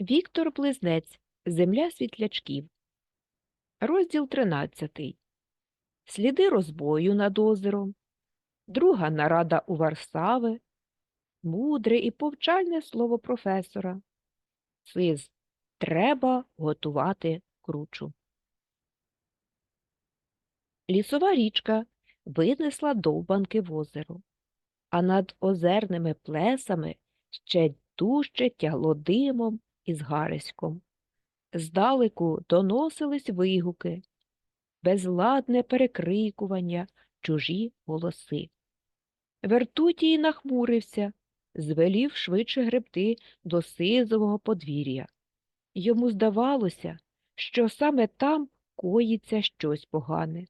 Віктор Близнець. Земля світлячків. Розділ 13. Сліди розбою над озером. Друга нарада у Варсави. Мудре і повчальне слово професора. Сиз. Треба готувати кручу. Лісова річка винесла довбанки в озеро, а над озерними плесами ще дужче тягло димом і згариськом. Здалеку доносились вигуки, безладне перекрикування, чужі голоси. Вертутій нахмурився, звелів швидше гребти до сизового подвір'я. Йому здавалося, що саме там коїться щось погане.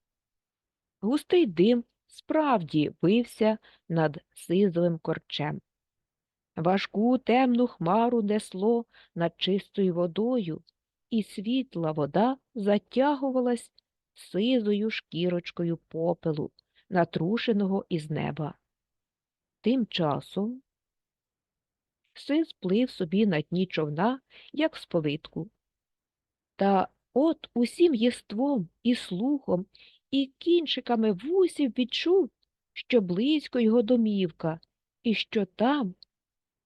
Густий дим справді вився над сизовим корчем. Важку темну хмару несло над чистою водою, і світла вода затягувалась сизою шкірочкою попелу, натрушеного із неба. Тим часом сиз плив собі на дні човна, як з повитку. Та от усім єством і слухом, і кінчиками вусів відчув, що близько його домівка, і що там,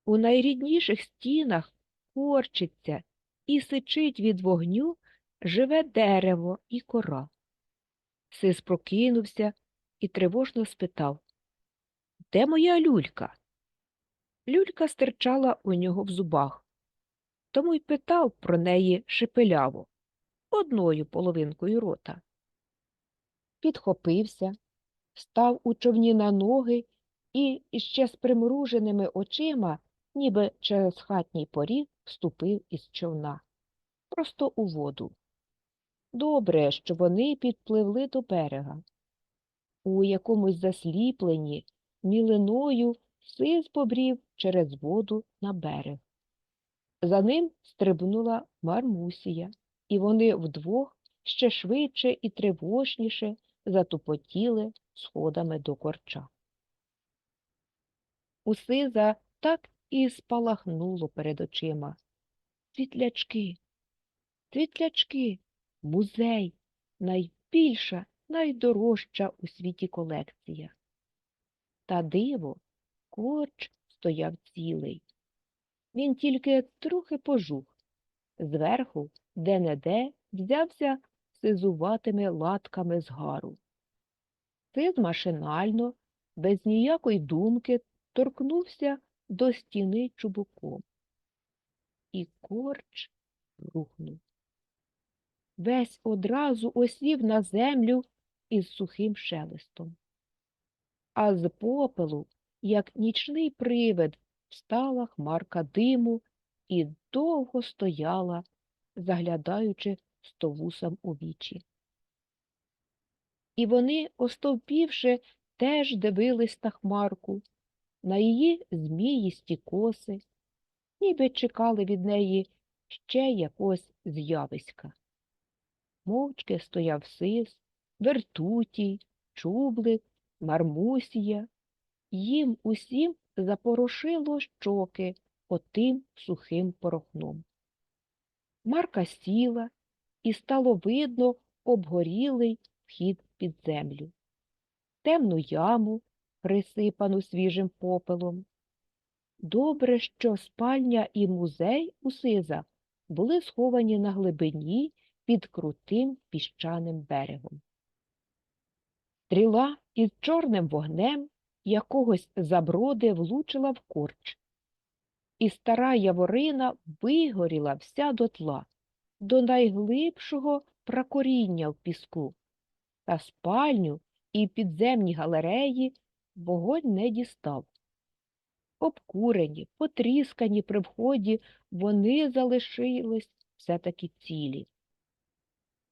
у найрідніших стінах, корчиться і сичить від вогню живе дерево і кора. Сис прокинувся і тривожно спитав Де моя люлька? Люлька стирчала у нього в зубах, тому й питав про неї шепеляво, одною половинкою рота. Підхопився, став у човні на ноги і іще з примруженими очима, ніби через хатній поріг, вступив із човна. Просто у воду. Добре, що вони підпливли до берега. У якомусь засліпленні мілиною сис побрів через воду на берег. За ним стрибнула Мармусія, і вони вдвох ще швидше і тривожніше затупотіли сходами до корча. У сиза так і спалахнуло перед очима. Світлячки, світлячки, музей, найбільша, найдорожча у світі колекція. Та диво, корч стояв цілий. Він тільки трохи пожух. Зверху, де-не-де, взявся сизуватими латками згару. Сиз машинально, без ніякої думки, торкнувся до стіни чубуком. І корч рухнув. Весь одразу осів на землю із сухим шелестом. А з попелу, як нічний привид, встала хмарка диму і довго стояла, заглядаючи стовусам у вічі. І вони, остовпівши, теж дивились на хмарку, на її зміїсті коси, ніби чекали від неї ще якогось з'явиська. Мовчки стояв сис, вертутій, чублик, мармусія. Їм усім запорошило щоки отим сухим порохном. Марка сіла, і стало видно обгорілий вхід під землю, темну яму, присипану свіжим попелом. Добре, що спальня і музей у Сиза були сховані на глибині під крутим піщаним берегом. Стріла із чорним вогнем якогось заброди влучила в корч, і стара яворина вигоріла вся дотла, до найглибшого прокоріння в піску, та спальню і підземні галереї вогонь не дістав. Обкурені, потріскані при вході, вони залишились все-таки цілі.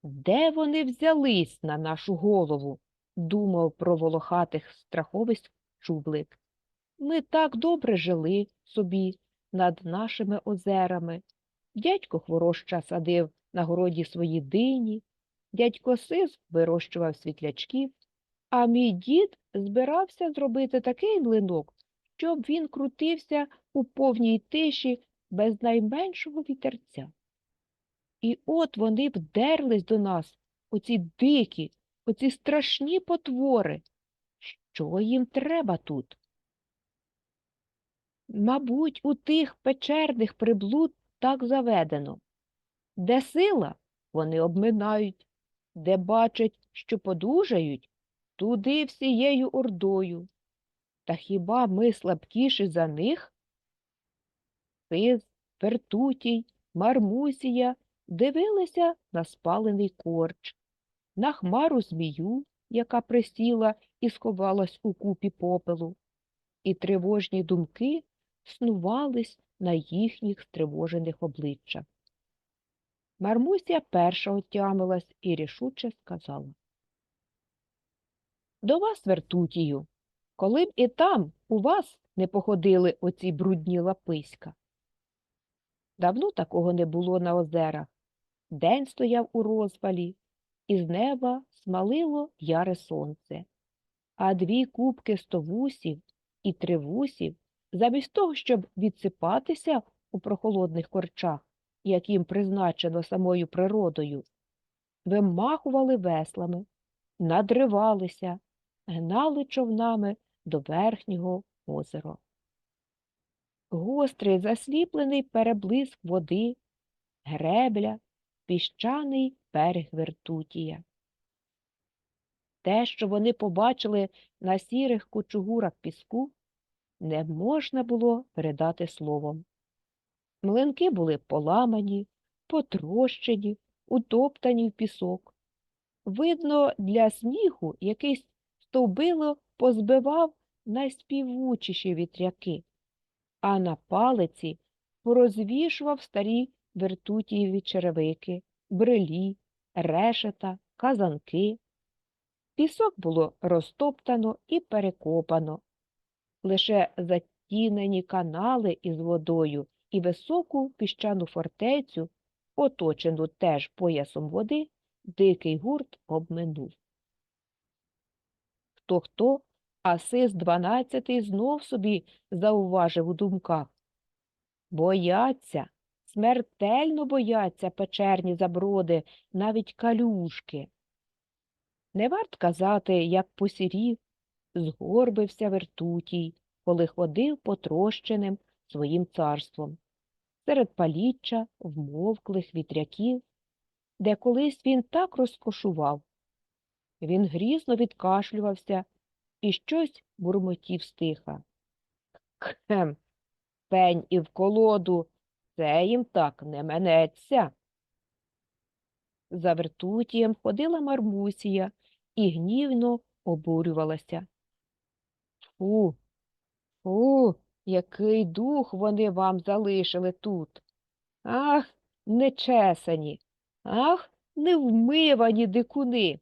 Де вони взялись на нашу голову? думав про волохатих страховиськ чублик. Ми так добре жили собі над нашими озерами. Дядько хвороща садив на городі свої дині, дядько Сис вирощував світлячків, а мій дід збирався зробити такий млинок, щоб він крутився у повній тиші без найменшого вітерця. І от вони вдерлись до нас, оці дикі, оці страшні потвори. Що їм треба тут? Мабуть, у тих печерних приблуд так заведено. Де сила, вони обминають, де бачать, що подужають, туди всією ордою. Та хіба ми слабкіші за них? Сиз, Пертутій, Мармусія дивилися на спалений корч, на хмару змію, яка присіла і сховалась у купі попелу, і тривожні думки снувались на їхніх стривожених обличчях. Мармусія перша отямилась і рішуче сказала. До вас, Вертутію, коли б і там у вас не походили оці брудні лаписька. Давно такого не було на озерах. День стояв у розвалі, і з неба смалило яре сонце, а дві кубки стовусів і тривусів, замість того, щоб відсипатися у прохолодних корчах, як їм призначено самою природою, вимахували веслами, надривалися, гнали човнами до верхнього озера. Гострий засліплений переблиск води, гребля, піщаний берег Вертутія. Те, що вони побачили на сірих кучугурах піску, не можна було передати словом. Млинки були поламані, потрощені, утоптані в пісок. Видно, для сміху якийсь стовбило позбивав найспівучіші вітряки, а на палиці порозвішував старі вертутієві черевики, брелі, решета, казанки. Пісок було розтоптано і перекопано. Лише затінені канали із водою і високу піщану фортецю, оточену теж поясом води, дикий гурт обминув. Хто хто, а сис дванадцятий знов собі зауважив у думках. Бояться, смертельно бояться печерні заброди, навіть калюшки. Не варт казати, як посірів, згорбився вертутій, коли ходив потрощеним своїм царством. Серед паліччя вмовклих вітряків, де колись він так розкошував. Він грізно відкашлювався і щось бурмотів стиха. Хем, пень і в колоду, це їм так не менеться. За вертутієм ходила Мармусія і гнівно обурювалася. Фу, фу, який дух вони вам залишили тут. Ах, нечесані, ах, невмивані дикуни.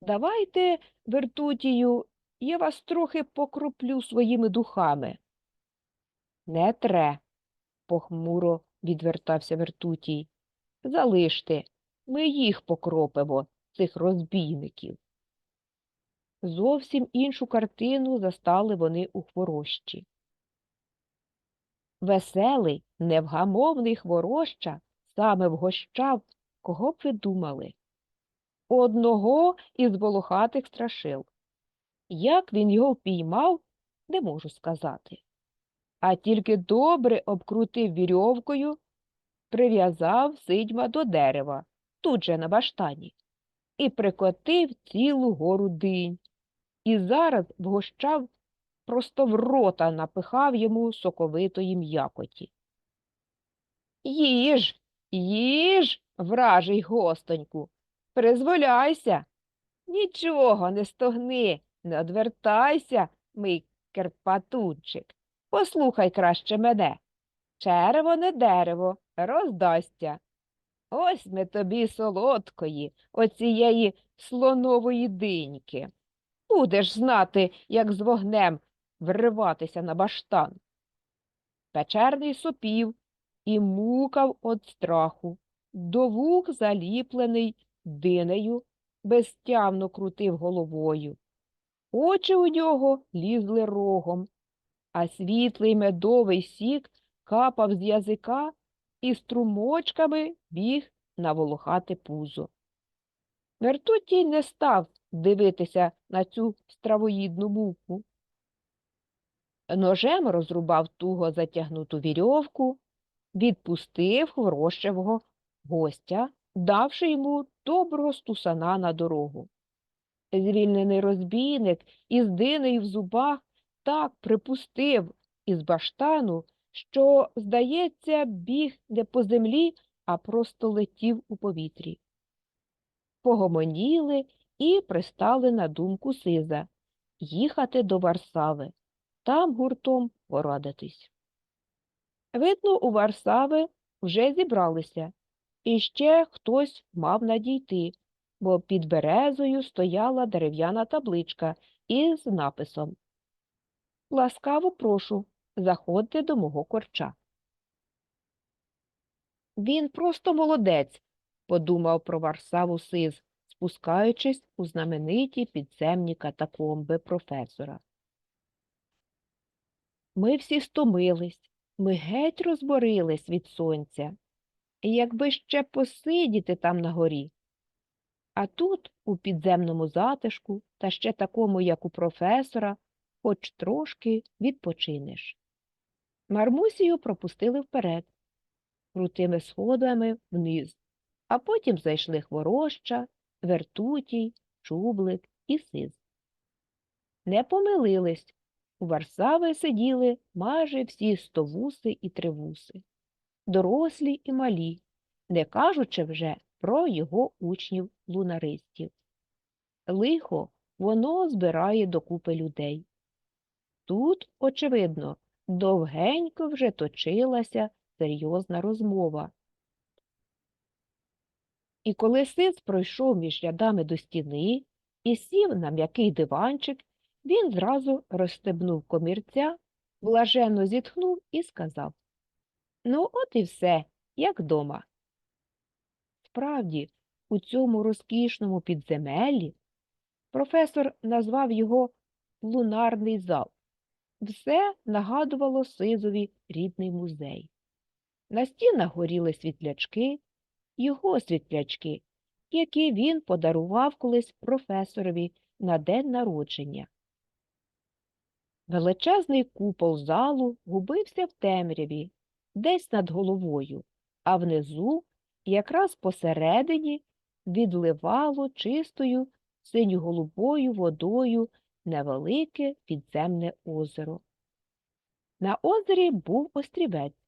Давайте, вертутію, я вас трохи покроплю своїми духами. Не тре, похмуро відвертався вертутій. Залиште, ми їх покропимо, цих розбійників. Зовсім іншу картину застали вони у хворощі. Веселий, невгамовний хвороща саме вгощав, кого б ви думали? Одного із волохатих страшил. Як він його впіймав, не можу сказати. А тільки добре обкрутив вірьовкою, прив'язав сидьма до дерева, тут же на баштані, і прикотив цілу гору динь. І зараз вгощав, просто в рота напихав йому соковитої м'якоті. Їж, їж, вражий гостоньку, призволяйся. Нічого не стогни, не одвертайся, мій керпатунчик. Послухай краще мене. Черево не дерево, роздасться. Ось ми тобі солодкої, оцієї слонової диньки. Будеш знати, як з вогнем вриватися на баштан. Печерний сопів і мукав від страху, до вух заліплений динею, безтямно крутив головою. Очі у нього лізли рогом, а світлий медовий сік капав з язика і струмочками біг на волохате пузо. Вертутій не став дивитися на цю стравоїдну муку. Ножем розрубав туго затягнуту вірьовку, відпустив хворощевого гостя, давши йому доброго стусана на дорогу. Звільнений розбійник із динею в зубах так припустив із баштану, що, здається, біг не по землі, а просто летів у повітрі. Погомоніли і пристали на думку Сиза їхати до Варсави, там гуртом порадитись. Видно, у Варсави вже зібралися, і ще хтось мав надійти, бо під березою стояла дерев'яна табличка із написом Ласкаво прошу, заходьте до мого корча. Він просто молодець, подумав про Варсаву Сиз, спускаючись у знамениті підземні катакомби професора. Ми всі стомились, ми геть розборились від сонця. І якби ще посидіти там на горі. А тут, у підземному затишку, та ще такому, як у професора, хоч трошки відпочинеш. Мармусію пропустили вперед, крутими сходами вниз, а потім зайшли хвороща, вертутій, чублик і сиз. Не помилились. У Варсави сиділи майже всі стовуси і тривуси, дорослі і малі, не кажучи вже про його учнів-лунаристів. Лихо воно збирає докупи людей. Тут, очевидно, довгенько вже точилася серйозна розмова. І коли сис пройшов між рядами до стіни і сів на м'який диванчик, він зразу розстебнув комірця, блаженно зітхнув і сказав Ну, от і все, як дома. Справді, у цьому розкішному підземеллі професор назвав його лунарний зал. Все нагадувало Сизові рідний музей. На стінах горіли світлячки, його світлячки, які він подарував колись професорові на день народження. Величезний купол залу губився в темряві, десь над головою, а внизу, якраз посередині, відливало чистою синьо-голубою водою невелике підземне озеро. На озері був острівець.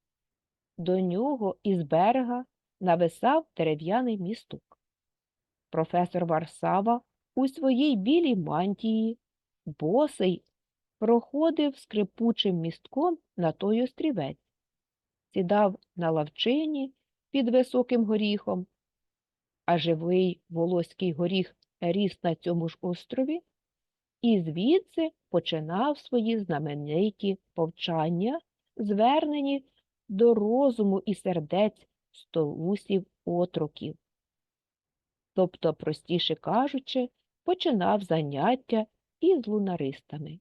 До нього із берега нависав дерев'яний місток. Професор Варсава у своїй білій мантії, босий, проходив скрипучим містком на той острівець, сідав на лавчині під високим горіхом, а живий волоський горіх ріс на цьому ж острові, і звідси починав свої знамениті повчання, звернені до розуму і сердець столусів отроків. Тобто, простіше кажучи, починав заняття із лунаристами.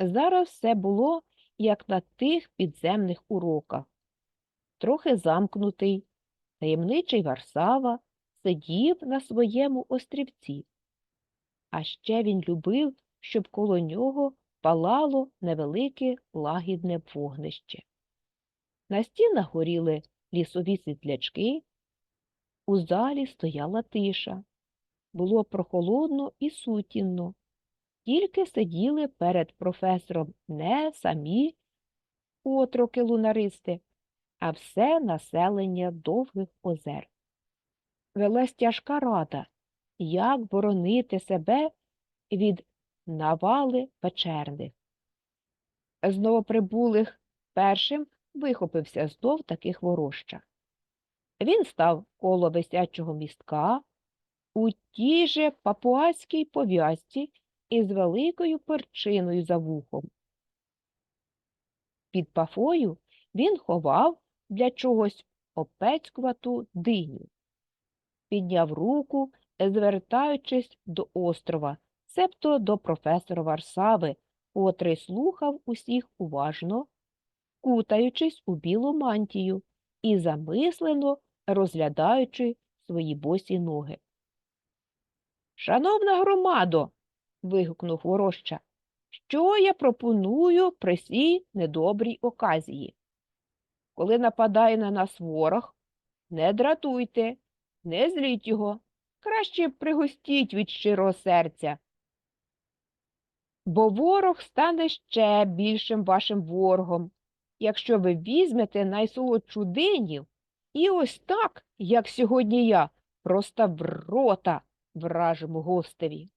Зараз все було, як на тих підземних уроках. Трохи замкнутий, таємничий Варсава сидів на своєму острівці. А ще він любив, щоб коло нього палало невелике лагідне вогнище. На стінах горіли лісові світлячки, у залі стояла тиша. Було прохолодно і сутінно. Тільки сиділи перед професором не самі отроки лунаристи, а все населення довгих озер. Велась тяжка рада, як боронити себе від навали печерних. З новоприбулих першим вихопився знов таки хвороща. Він став коло висячого містка у тій же папуаській пов'язці із великою перчиною за вухом. Під пафою він ховав для чогось опецькувату диню. Підняв руку, звертаючись до острова, себто до професора Варсави, котрий слухав усіх уважно, кутаючись у білу мантію і замислено розглядаючи свої босі ноги. Шановна громадо, вигукнув вороща, що я пропоную при сій недобрій оказії. Коли нападає на нас ворог, не дратуйте, не зліть його, краще пригостіть від щирого серця. Бо ворог стане ще більшим вашим ворогом, якщо ви візьмете найсолодшу диню і ось так, як сьогодні я, просто в рота вражому гостеві.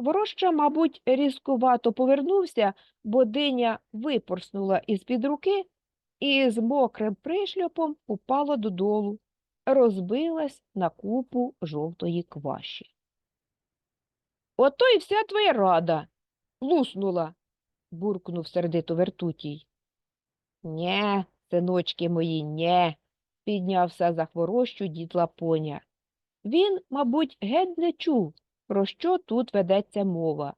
Вороща, мабуть, різкувато повернувся, бо диня випорснула із-під руки і з мокрим пришльопом упала додолу, розбилась на купу жовтої кваші. Ото й вся твоя рада. Луснула, буркнув сердито вертутій. Нє, синочки мої, нє, піднявся за хворощу дід Лапоня. Він, мабуть, геть не чув, про що тут ведеться мова.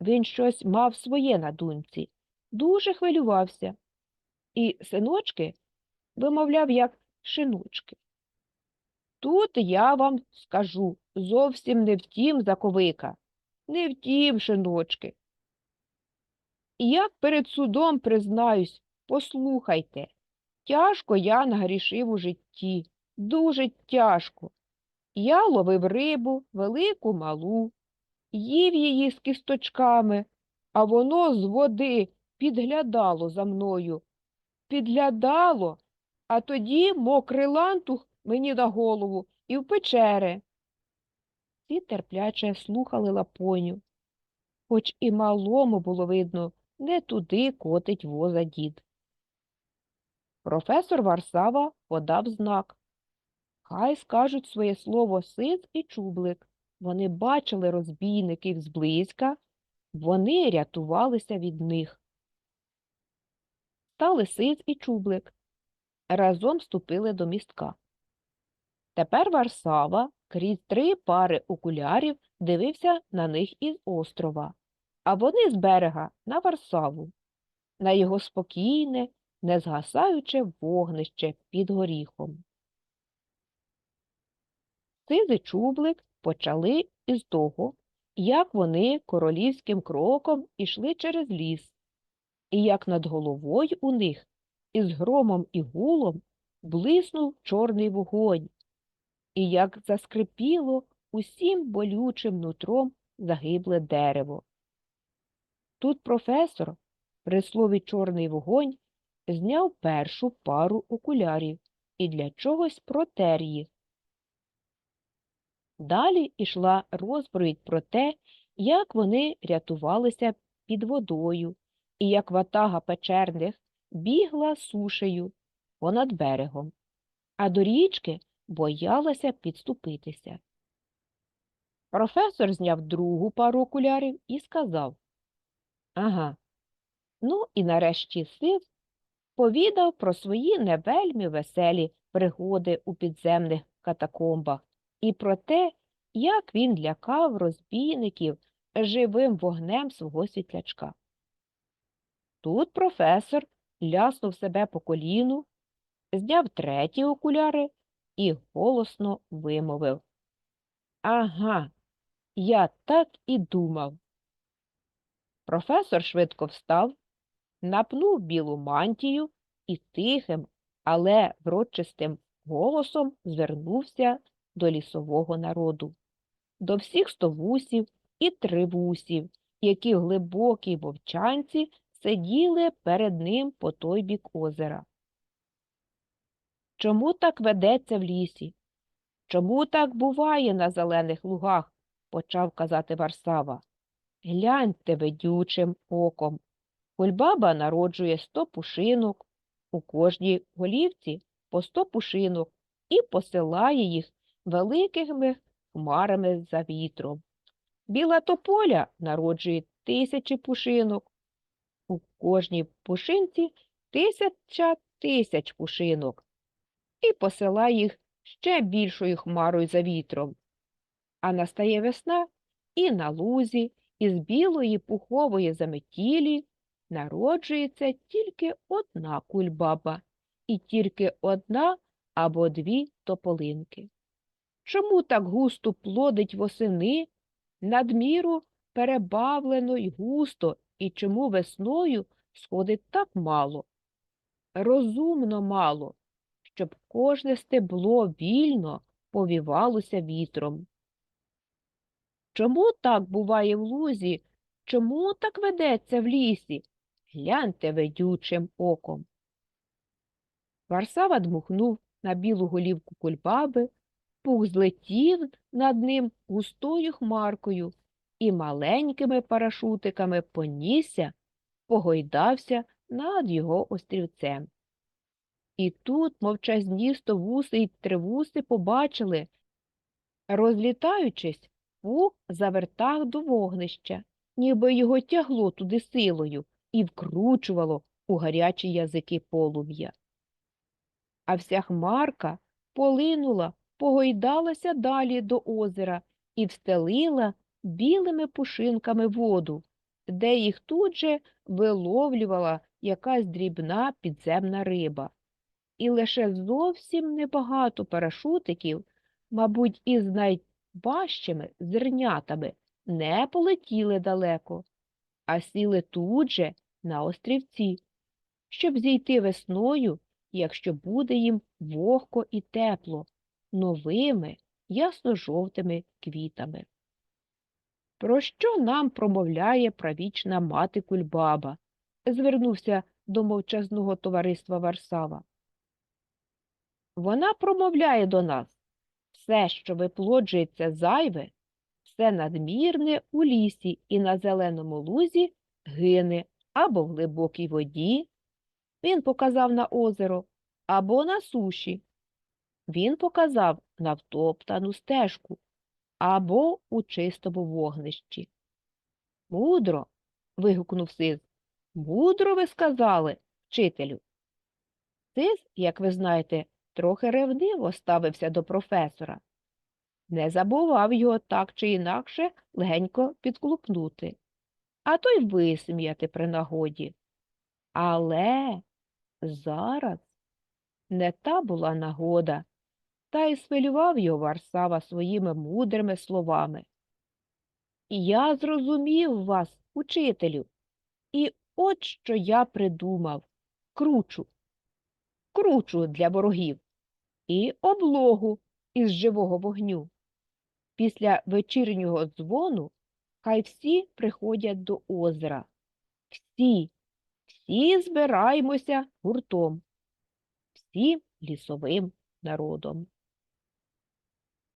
Він щось мав своє на думці, дуже хвилювався. І синочки вимовляв як шиночки. Тут я вам скажу зовсім не втім, заковика, не втім, шиночки. Як перед судом признаюсь, послухайте, тяжко я нагрішив у житті, дуже тяжко. Я ловив рибу, велику малу, їв її з кісточками, а воно з води підглядало за мною. Підглядало, а тоді мокрий лантух мені на голову і в печери. Всі терпляче слухали лапоню, хоч і малому було видно, не туди котить воза дід. Професор Варсава подав знак. Хай скажуть своє слово сиц і чублик. Вони бачили розбійників зблизька, вони рятувалися від них. Стали сиц і чублик. Разом вступили до містка. Тепер Варсава крізь три пари окулярів дивився на них із острова, а вони з берега на Варсаву, на його спокійне, незгасаюче вогнище під горіхом. Сизий чублик почали із того, як вони королівським кроком ішли через ліс, і як над головою у них із громом і гулом блиснув чорний вогонь, і як заскрипіло усім болючим нутром загибле дерево. Тут професор, при слові чорний вогонь, зняв першу пару окулярів і для чогось протер їх. Далі йшла розповідь про те, як вони рятувалися під водою, і як ватага печерних бігла сушею понад берегом, а до річки боялася підступитися. Професор зняв другу пару окулярів і сказав Ага, ну і нарешті сив повідав про свої невельми веселі пригоди у підземних катакомбах і про те, як він лякав розбійників живим вогнем свого світлячка. Тут професор ляснув себе по коліну, зняв треті окуляри і голосно вимовив Ага, я так і думав. Професор швидко встав, напнув білу мантію і тихим, але врочистим голосом звернувся до лісового народу, до всіх стовусів і тривусів, які в глибокій вовчанці сиділи перед ним по той бік озера. Чому так ведеться в лісі? Чому так буває на зелених лугах? почав казати Варсава. Гляньте ведючим оком. Кульбаба народжує сто пушинок, у кожній голівці по сто пушинок і посилає їх великими хмарами за вітром. Біла тополя народжує тисячі пушинок. У кожній пушинці тисяча тисяч пушинок і посилає їх ще більшою хмарою за вітром. А настає весна і на лузі із білої пухової заметілі народжується тільки одна кульбаба і тільки одна або дві тополинки. Чому так густо плодить восени, надміру перебавлено й густо, і чому весною сходить так мало? Розумно мало, щоб кожне стебло вільно повівалося вітром. Чому так буває в лузі? Чому так ведеться в лісі? Гляньте ведючим оком. Варсава дмухнув на білу голівку кульбаби, пух злетів над ним густою хмаркою і маленькими парашутиками понісся, погойдався над його острівцем. І тут мовчазністо вуси й тривуси побачили, розлітаючись, пух завертав до вогнища, ніби його тягло туди силою і вкручувало у гарячі язики полум'я. А вся хмарка полинула, погойдалася далі до озера і встелила білими пушинками воду, де їх тут же виловлювала якась дрібна підземна риба. І лише зовсім небагато парашутиків, мабуть, із найважчими зернятами, не полетіли далеко, а сіли тут же на острівці, щоб зійти весною, якщо буде їм вогко і тепло, новими ясно-жовтими квітами. Про що нам промовляє правічна мати Кульбаба? звернувся до мовчазного товариства Варсава. Вона промовляє до нас все, що виплоджується зайве, все надмірне у лісі і на зеленому лузі гине або в глибокій воді, він показав на озеро, або на суші. Він показав на втоптану стежку або у чистому вогнищі. Мудро. вигукнув Сиз. Мудро ви сказали, вчителю. Сиз, як ви знаєте, трохи ревниво ставився до професора. Не забував його так чи інакше легенько підклупнути, а то й висміяти при нагоді. Але зараз не та була нагода, та й свилював його Варсава своїми мудрими словами. Я зрозумів вас, учителю, і от що я придумав кручу, кручу для ворогів і облогу із живого вогню. Після вечірнього дзвону хай всі приходять до озера. Всі, всі збираємося гуртом, всім лісовим народом.